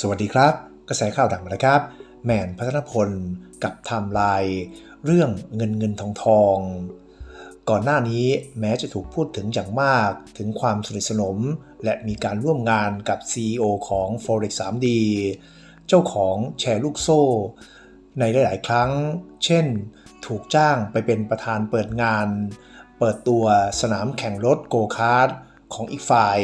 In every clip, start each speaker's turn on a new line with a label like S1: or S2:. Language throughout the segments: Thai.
S1: สวัสดีครับ กระแสข่าวดังมาแล้วครับ แมนพัฒนพลกับไทม์ไลน์เรื่องเงินเงินทองทอง ก่อนหน้านี้แม้จะถูกพูดถึงอย่างมากถึงความสนิทสนม และมีการร่วมงานกับ CEO ของ Forex 3D เจ้าของแชร์ลูกโซ่ ในหลาย ๆ ครั้ง เช่น ถูกจ้างไปเป็นประธานเปิดงาน เปิดตัวสนามแข่งรถโกคาร์ดของอีกฝ่าย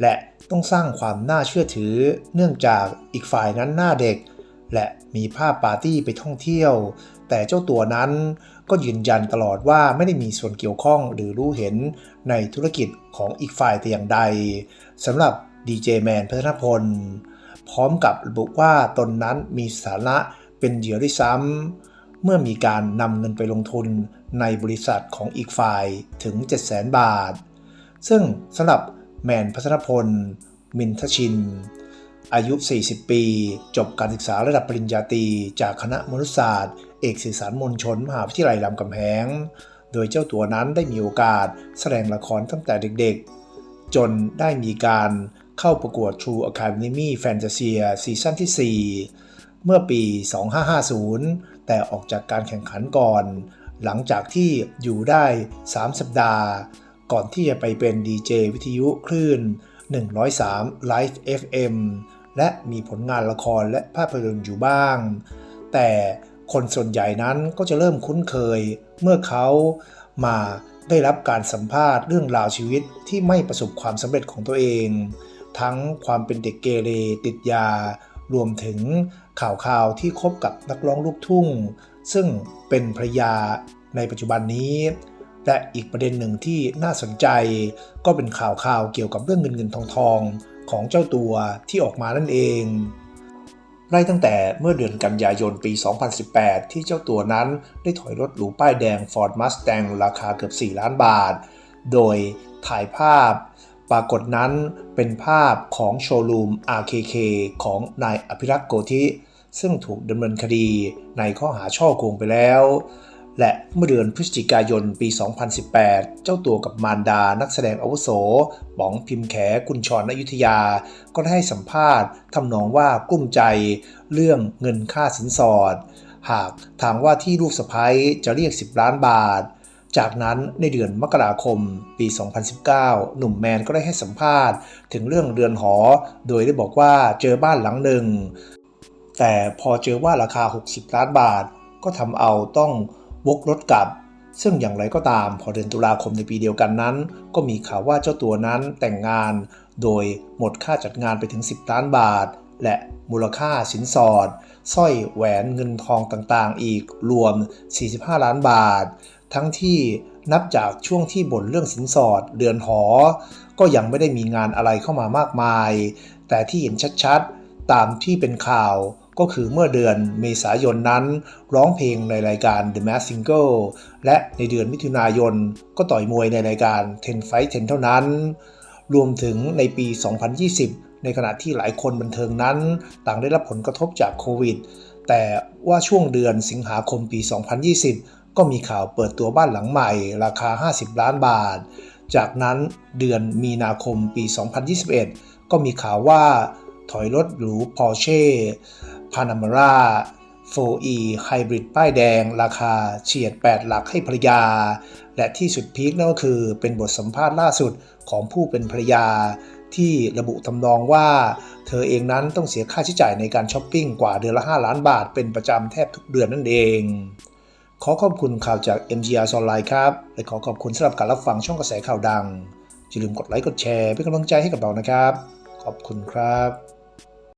S1: และต้องสร้างความน่าเชื่อถือ เนื่องจากอีกฝ่ายนั้นหน้าเด็ก และมีภาพปาร์ตี้ไปท่องเที่ยว แต่เจ้าตัวนั้นก็ยืนยันตลอดว่าไม่ได้มีส่วนเกี่ยวข้องหรือรู้เห็นในธุรกิจของอีกฝ่ายแต่อย่างใดสำหรับดีเจแมนพัฒนพล พร้อมกับระบุว่าตนนั้นมีสถานะเป็นเหยื่อด้วยซ้ำเมื่อมีการนำเงินไปลงทุนในบริษัทของอีกฝ่ายถึง 700,000 บาท ซึ่งสำหรับ แมนพัฒนพล มินทชิน อายุ 40 ปี จบการศึกษาระดับปริญญาตรีจากคณะมนุษยศาสตร์ เอกสื่อสารมวลชนมหาวิทยาลัยรามคำแหง โดยเจ้าตัวนั้นได้มีโอกาสแสดงละครตั้งแต่เด็กๆ จนได้มีการเข้าประกวด True Academy Fantasia ซีซั่นที่ 4 เมื่อปี 2550 แต่ออกจากการแข่งขันก่อน หลังจากที่อยู่ได้ 3 สัปดาห์ ก่อนที่จะไปเป็นดีเจวิทยุคลื่น 103 Live FM และมีผลงานละครและภาพยนตร์อยู่บ้าง แต่คนส่วนใหญ่นั้นก็จะเริ่มคุ้นเคย เมื่อเขามาได้รับการสัมภาษณ์เรื่องราวชีวิตที่ไม่ประสบความสำเร็จของตัวเอง ทั้งความเป็นเด็กเกเรติดยา รวมถึงข่าวข่าวที่คบกับนักร้องลูกทุ่ง ซึ่งเป็นภรยาในปัจจุบันนี้ และอีกประเด็นหนึ่งที่น่าสนใจ ก็เป็นข่าวข่าวเกี่ยวกับเรื่องเงินเงินทองทองของเจ้าตัวที่ออกมานั่นเองไล่ตั้งแต่เมื่อเดือนกันยายนปี 2018 ที่เจ้าตัวนั้นได้ถอยรถหรูป้ายแดง Ford Mustang ราคาเกือบ 4 ล้านบาท โดยถ่ายภาพ ปรากฏนั้นเป็นภาพของโชว์รูม RKK ของนายอภิรักษ์โกธิ ซึ่งถูกดำเนินคดีในข้อหาช่อโกงไปแล้ว และเมื่อเดือนพฤศจิกายนปี 2018 เจ้าตัวกับมารดานักแสดงอาวุโสป๋องพิมพ์แขกุญชรอยุธยา ก็ได้ให้สัมภาษณ์ทำนองว่ากลุ้มใจเรื่องเงินค่าสินสอด หากทางว่าที่ลูกสะพ้ยจะเรียก 10 ล้านบาท จากนั้นในเดือนมกราคมปี 2019 หนุ่มแมนก็ได้ให้สัมภาษณ์ ถึงเรื่องเรือนหอ โดยได้บอกว่าเจอบ้านหลังหนึ่ง แต่พอเจอว่าราคา 60 ล้านบาท ก็ทำเอาต้อง วกรถกลับ ซึ่งอย่างไรก็ตาม พอเดือนตุลาคมในปีเดียวกันนั้น ก็มีข่าวว่าเจ้าตัวนั้นแต่งงาน โดยหมดค่าจัดงานไปถึง 10 ล้านบาท และมูลค่าสินสอดสร้อยแหวนเงินทองต่างๆ อีกรวม 45 ล้านบาท ทั้งที่นับจากช่วงที่บ่นเรื่องสินสอดเดือนหอ ก็ยังไม่ได้มีงานอะไรเข้ามามากมาย แต่ที่เห็นชัดๆ ตามที่เป็นข่าว ก็คือเมื่อเดือนเมษายนนั้น ร้องเพลงในรายการ The Mask Single และในเดือนมิถุนายนก็ต่อยมวยในรายการ Ten Fight 10เท่านั้น รวมถึงในปี 2020 ในขณะที่หลายคนบันเทิงนั้น ต่างได้รับผลกระทบจากโควิด แต่ว่าช่วงเดือนสิงหาคมปี 2020 ก็มีข่าวเปิดตัวบ้านหลังใหม่ ราคา 50 ล้านบาท จากนั้นเดือนมีนาคมปี 2021 ก็มีข่าวว่าถอยรถหรู Porsche Panamera 4E Hybrid ป้ายแดง ราคาเฉียด 8 หลักให้ภรรยา และที่สุดพีคนั่นก็คือเป็นบทสัมภาษณ์ล่าสุดของผู้เป็นภรรยา ที่ระบุทำนองว่า เธอเองนั้นต้องเสียค่าใช้จ่ายในการช้อปปิ้งกว่าเดือนละ 5 ล้านบาทเป็นประจำแทบทุกเดือนนั่นเอง ขอขอบคุณข่าวจาก MGR ออนไลน์ครับและขอขอบคุณสำหรับการรับฟังช่องกระแสข่าวดังอย่าลืมกดไลค์กดแชร์เป็นกำลังใจให้กับเรานะครับ ขอบคุณครับ